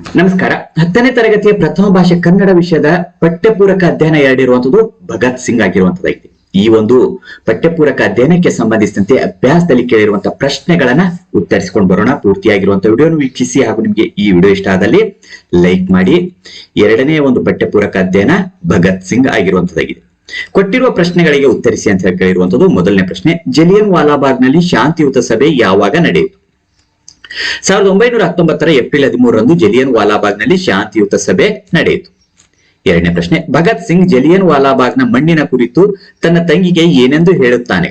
ನಮಸ್ಕಾರ. ಹತ್ತನೇ ತರಗತಿಯ ಪ್ರಥಮ ಭಾಷೆ ಕನ್ನಡ ವಿಷಯದ ಪಠ್ಯಪೂರಕ ಅಧ್ಯಯನ ಎರಡಿರುವಂತದ್ದು ಭಗತ್ ಸಿಂಗ್ ಆಗಿರುವಂತದ್ದಾಗಿದೆ ಈ ಒಂದು ಪಠ್ಯಪೂರಕ ಅಧ್ಯಯನಕ್ಕೆ ಸಂಬಂಧಿಸಿದಂತೆ ಅಭ್ಯಾಸದಲ್ಲಿ ಕೇಳಿರುವಂತಹ ಪ್ರಶ್ನೆಗಳನ್ನ ಉತ್ತರಿಸಿಕೊಂಡು ಬರೋಣ. ಪೂರ್ತಿಯಾಗಿರುವಂತಹ ವಿಡಿಯೋನು ವೀಕ್ಷಿಸಿ ಹಾಗೂ ನಿಮಗೆ ಈ ವಿಡಿಯೋ ಇಷ್ಟ ಆದಲ್ಲಿ ಲೈಕ್ ಮಾಡಿ. ಎರಡನೇ ಒಂದು ಪಠ್ಯಪೂರಕ ಅಧ್ಯಯನ ಭಗತ್ ಸಿಂಗ್ ಆಗಿರುವಂತದ್ದಾಗಿದೆ ಕೊಟ್ಟಿರುವ ಪ್ರಶ್ನೆಗಳಿಗೆ ಉತ್ತರಿಸಿ ಅಂತ ಹೇಳಿರುವಂತದ್ದು ಮೊದಲನೇ ಪ್ರಶ್ನೆ. ಜಲಿಯನ್ ವಾಲಾಬಾಗ್ನಲ್ಲಿ ಶಾಂತಿಯುತ ಸಭೆ ಯಾವಾಗ ನಡೆಯಿತು? ಸಾವಿರದ ಒಂಬೈನೂರ ಹತ್ತೊಂಬತ್ತರ ಏಪ್ರಿಲ್ ಹದಿಮೂರರಂದು ಜಲಿಯನ್ ವಾಲಾಬಾಗ್ನಲ್ಲಿ ಶಾಂತಿಯುತ ಸಭೆ ನಡೆಯಿತು. ಎರಡನೇ ಪ್ರಶ್ನೆ, ಭಗತ್ ಸಿಂಗ್ ಜಲಿಯನ್ ವಾಲಾಬಾಗ್ನ ಮಣ್ಣಿನ ಕುರಿತು ತನ್ನ ತಂಗಿಗೆ ಏನೆಂದು ಹೇಳುತ್ತಾನೆ?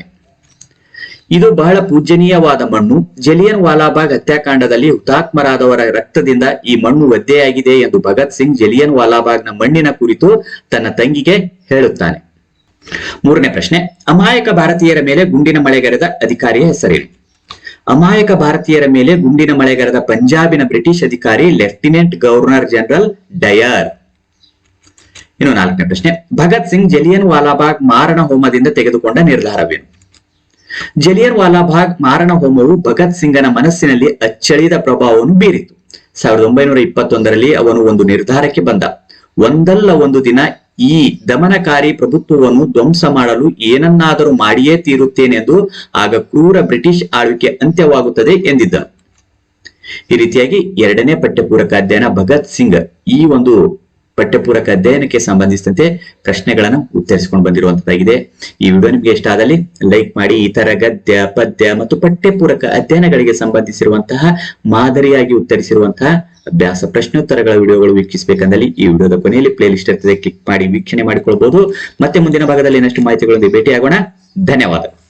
ಇದು ಬಹಳ ಪೂಜನೀಯವಾದ ಮಣ್ಣು. ಜಲಿಯನ್ ವಾಲಾಬಾಗ್ ಹತ್ಯಾಕಾಂಡದಲ್ಲಿ ಹುತಾತ್ಮರಾದವರ ರಕ್ತದಿಂದ ಈ ಮಣ್ಣು ಒದ್ದೆಯಾಗಿದೆ ಎಂದು ಭಗತ್ ಸಿಂಗ್ ಜಲಿಯನ್ ವಾಲಾಬಾಗ್ನ ಮಣ್ಣಿನ ಕುರಿತು ತನ್ನ ತಂಗಿಗೆ ಹೇಳುತ್ತಾನೆ. ಮೂರನೇ ಪ್ರಶ್ನೆ, ಅಮಾಯಕ ಭಾರತೀಯರ ಮೇಲೆ ಗುಂಡಿನ ಮಳೆಗರೆದ ಅಧಿಕಾರಿಯ ಹೆಸರೇನು? ಅಮಾಯಕ ಭಾರತೀಯರ ಮೇಲೆ ಗುಂಡಿನ ಮಳೆಗರೆದ ಪಂಜಾಬಿನ ಬ್ರಿಟಿಷ್ ಅಧಿಕಾರಿ ಲೆಫ್ಟಿನೆಂಟ್ ಗವರ್ನರ್ ಜನರಲ್ ಡಯರ್. ಇನ್ನು ನಾಲ್ಕನೇ ಪ್ರಶ್ನೆ. ಭಗತ್ ಸಿಂಗ್ ಜಲಿಯನ್ ವಾಲಾಬಾಗ್ ಮಾರಣ ಹೋಮದಿಂದ ತೆಗೆದುಕೊಂಡ ನಿರ್ಧಾರವೇನು? ಜಲಿಯನ್ ವಾಲಾಬಾಗ್ ಮಾರಣ ಹೋಮವು ಭಗತ್ ಸಿಂಗನ ಮನಸ್ಸಿನಲ್ಲಿ ಅಚ್ಚಳಿದ ಪ್ರಭಾವವನ್ನು ಬೀರಿತು. ಸಾವಿರದ ಒಂಬೈನೂರ ಇಪ್ಪತ್ತೊಂದರಲ್ಲಿ ಅವನು ಒಂದು ನಿರ್ಧಾರಕ್ಕೆ ಬಂದ. ಒಂದಲ್ಲ ಒಂದು ದಿನ ಈ ದಮನಕಾರಿ ಪ್ರಭುತ್ವವನ್ನು ಧ್ವಂಸ ಮಾಡಲು ಏನನ್ನಾದರೂ ಮಾಡಿಯೇ ತೀರುತ್ತೇನೆಂದು ಆಗ ಕ್ರೂರ ಬ್ರಿಟಿಷ್ ಆಳ್ವಿಕೆ ಅಂತ್ಯವಾಗುತ್ತದೆ ಎಂದಿದ್ದ. ಈ ರೀತಿಯಾಗಿ ಎರಡನೇ ಪಠ್ಯಪೂರಕ ಅಧ್ಯಯನ ಭಗತ್ ಸಿಂಗ್ ಈ ಒಂದು ಪಠ್ಯಪೂರಕ ಅಧ್ಯಯನಕ್ಕೆ ಸಂಬಂಧಿಸಿದಂತೆ ಪ್ರಶ್ನೆಗಳನ್ನು ಉತ್ತರಿಸಿಕೊಂಡು ಬಂದಿರುವಂತದ್ದಾಗಿದೆ. ಈ ವಿಡಿಯೋ ನಿಮ್ಗೆ ಇಷ್ಟ ಆದಲ್ಲಿ ಲೈಕ್ ಮಾಡಿ, ಇತರ ತರ ಗದ್ಯ, ಪದ್ಯ ಮತ್ತು ಪಠ್ಯಪೂರಕ ಅಧ್ಯಯನಗಳಿಗೆ ಸಂಬಂಧಿಸಿರುವಂತಹ ಮಾದರಿಯಾಗಿ ಉತ್ತರಿಸಿರುವಂತಹ ಅಭ್ಯಾಸ ಪ್ರಶ್ನೋತ್ತರಗಳ ವಿಡಿಯೋಗಳು ವೀಕ್ಷಿಸಬೇಕಂದಲ್ಲಿ ಈ ವಿಡಿಯೋದ ಕೊನೆಯಲ್ಲಿ ಪ್ಲೇ ಲಿಸ್ಟ್ ಇರ್ತದೆ ಕ್ಲಿಕ್ ಮಾಡಿ ವೀಕ್ಷಣೆ ಮಾಡಿಕೊಳ್ಬಹುದು ಮತ್ತೆ ಮುಂದಿನ ಭಾಗದಲ್ಲಿ ಇನ್ನಷ್ಟು ಮಾಹಿತಿಗಳೊಂದಿಗೆ ಭೇಟಿಯಾಗೋಣ. ಧನ್ಯವಾದ.